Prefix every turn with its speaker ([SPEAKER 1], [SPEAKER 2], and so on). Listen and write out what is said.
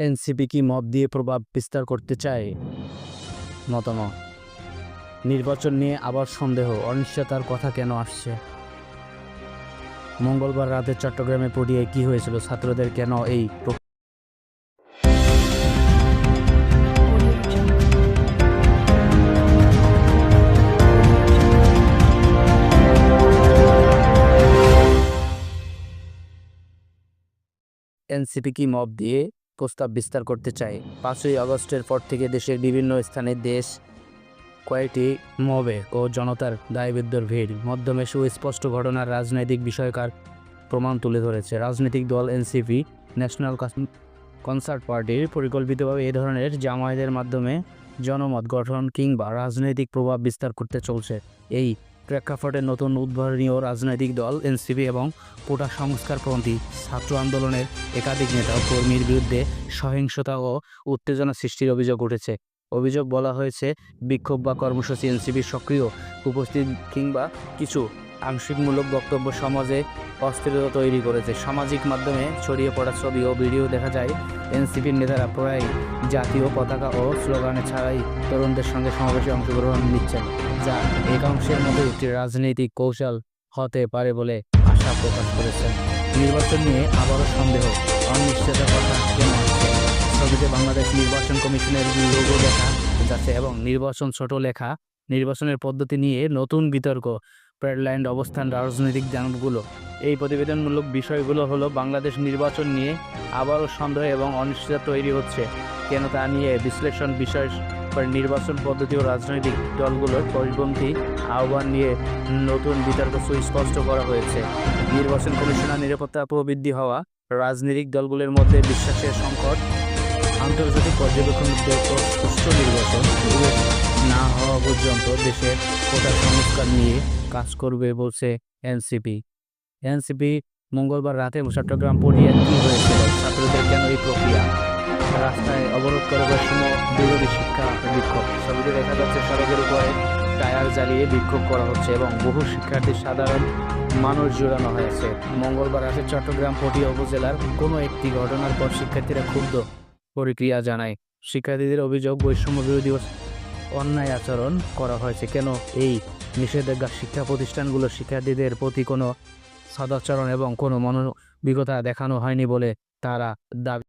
[SPEAKER 1] NCP কি mob দিয়ে প্রভাব বিস্তার করতে চায়? মতামত, নির্বাচন নিয়ে আবার সন্দেহ, অনিশ্চয়তার কথা কেন আসছে? মঙ্গলবার রাতে চট্টগ্রামে পড়িয়ে কি হয়েছিল? ছাত্রদের কেন এই এনসিপি কি মব দিয়ে প্রস্তাব বিস্তার করতে চায়। পাঁচই আগস্টের পর থেকে দেশের বিভিন্ন স্থানে দেশ কয়েকটি মবে ও জনতার দায়বিদ্যর ভিড়। মাধ্যমে সুস্পষ্ট ঘটনার রাজনৈতিক বিষয়কার প্রমাণ তুলে ধরেছে। রাজনৈতিক দল এনসিপি, ন্যাশনাল কনসার্ট পার্টির পরিকল্পিতভাবে এ ধরনের জামায়াতের মাধ্যমে জনমত গঠন কিংবা রাজনৈতিক প্রভাব বিস্তার করতে চলছে। এই প্রেক্ষাপটে নতুন উদ্ভাবনীয় রাজনৈতিক দল, এনসিপি এবং কোটা সংস্কারপন্থী ছাত্র আন্দোলনের একাধিক নেতা কর্মীর বিরুদ্ধে সহিংসতা ও উত্তেজনা সৃষ্টির অভিযোগ উঠেছে। অভিযোগ বলা হয়েছে, বিক্ষোভ বা কর্মসূচি এনসিপির সক্রিয় উপস্থিত কিংবা কিছু আংশিকমূলক বক্তব্য সমাজে অস্থিরতা তৈরি করেছে। সামাজিক মাধ্যমে ছড়িয়ে পড়া ছবি ও ভিডিও দেখা যায় এনসিপির নেতারা প্রায় জাতীয় পতাকা ও স্লোগানে ছাড়াই তরুণদের সঙ্গে সমাবেশে অংশগ্রহণ নিচ্ছেন, যা একাংশের মতো একটি রাজনৈতিক কৌশল হতে পারে বলে আশা প্রকাশ করেছেন। নির্বাচন নিয়ে আবারও সন্দেহ অনিশ্চয়তার কথা ছবিতে বাংলাদেশ নির্বাচন কমিশনের লোগো দেখা যাচ্ছে এবং নির্বাচন ছোট লেখা, নির্বাচনের পদ্ধতি নিয়ে নতুন বিতর্ক প্যাডল্যান্ড অবস্থান রাজনৈতিক জানগুলো। এই প্রতিবেদনমূলক বিষয়গুলো হলো বাংলাদেশ নির্বাচন নিয়ে আবারও সন্দেহ এবং অনিশ্চয়তা তৈরি হচ্ছে। কেন তা নিয়ে বিশ্লেষণ বিষয় নির্বাচন পদ্ধতি ও রাজনৈতিক দলগুলোর পরিপন্থী আহ্বান নিয়ে নতুন বিতর্ক সুস্পষ্ট করা হয়েছে। নির্বাচন কমিশনার নিরাপত্তা প্রবৃদ্ধি হওয়া রাজনৈতিক দলগুলোর মধ্যে বিশ্বাসের সংকট, আন্তর্জাতিক পর্যবেক্ষণ সুষ্ঠু নির্বাচন না হওয়া পর্যন্ত দেশের কোটা সংস্কার নিয়ে কাজ করবে বলছে এনসিপি। এনসিপি মঙ্গলবার রাতে চট্টগ্রাম পড়িয়ে কি হয়েছিল ছাত্রদের কেন এই প্রক্রিয়া? রাস্তায় অবরোধ করবার সময় বিরোধী শিক্ষা বিক্ষোভ। ছবিতে দেখা যাচ্ছে, সড়কের উপরে টায়ার জ্বালিয়ে বিক্ষোভ করা হচ্ছে এবং বহু শিক্ষার্থী সাধারণ মানুষ জোড়ানো হয়েছে। মঙ্গলবার রাতে চট্টগ্রাম পটিয়া উপজেলার কোনো একটি ঘটনার পর শিক্ষার্থীরা ক্ষুব্ধ প্রতিক্রিয়া জানায়। শিক্ষার্থীদের অভিযোগ, বৈষম্য বিরোধী অন্যায় আচরণ করা হয়েছে। কেন এই নিষেধাজ্ঞা শিক্ষা প্রতিষ্ঠানগুলো শিক্ষার্থীদের প্রতি কোনো সদাচরণ এবং কোনো মানবিকতা দেখানো হয়নি বলে তারা দাবি